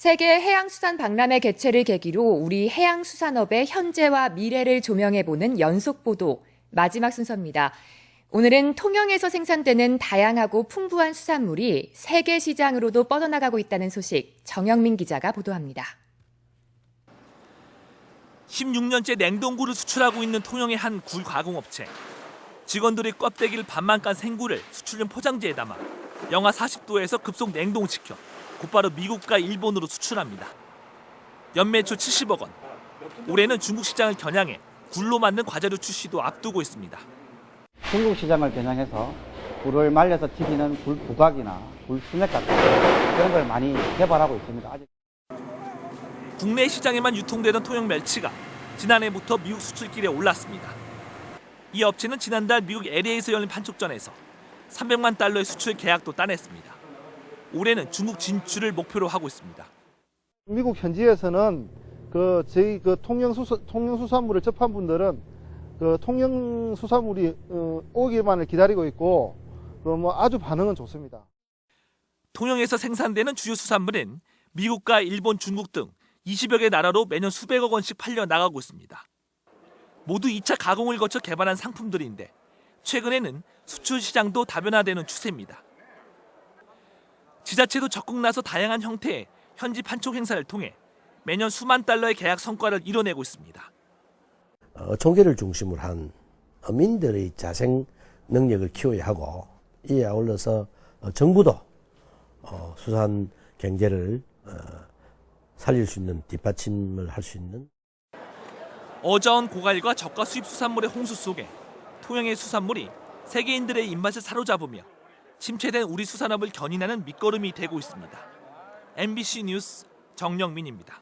세계 해양수산 박람회 개최를 계기로 우리 해양수산업의 현재와 미래를 조명해보는 연속보도 마지막 순서입니다. 오늘은 통영에서 생산되는 다양하고 풍부한 수산물이 세계 시장으로도 뻗어나가고 있다는 소식 정영민 기자가 보도합니다. 16년째 냉동굴을 수출하고 있는 통영의 한 굴 가공업체. 직원들이 껍데기를 반만 깐 생굴을 수출용 포장지에 담아 영하 40도에서 급속 냉동시켜 곧바로 미국과 일본으로 수출합니다. 연매출 70억 원. 올해는 중국 시장을 겨냥해 굴로 만든 과자류 출시도 앞두고 있습니다. 중국 시장을 겨냥해서 굴을 말려서 튀기는 굴 부각이나 굴 스낵 같은 그런 걸 많이 개발하고 있습니다. 아직 국내 시장에만 유통되던 통영 멸치가 지난해부터 미국 수출길에 올랐습니다. 이 업체는 지난달 미국 LA에서 열린 판촉전에서 300만 달러의 수출 계약도 따냈습니다. 올해는 중국 진출을 목표로 하고 있습니다. 미국 현지에서는 그 저희 그 통영수산 통영 수산물을 접한 분들은 그 통영 수산물이 어, 오기만을 기다리고 있고 그뭐 아주 반응은 좋습니다. 통영에서 생산되는 주요 수산물은 미국과 일본, 중국 등 20여 개 나라로 매년 수백억 원씩 팔려 나가고 있습니다. 모두 2차 가공을 거쳐 개발한 상품들인데 최근에는 수출 시장도 다변화되는 추세입니다. 지자체도 적극 나서 다양한 형태의 현지 판촉 행사를 통해 매년 수만 달러의 계약 성과를 이뤄내고 있습니다. 어, 총계를 중심으로 한 어민들의 자생 능력을 키워야 하고 이에 아울러서 어, 정부도 어, 수산 경제를 어, 살릴 수 있는 뒷받침을 할 수 있는 어저온 고갈과 저가 수입 수산물의 홍수 속에 통영의 수산물이 세계인들의 입맛을 사로잡으며 침체된 우리 수산업을 견인하는 밑거름이 되고 있습니다. MBC 뉴스 정영민입니다.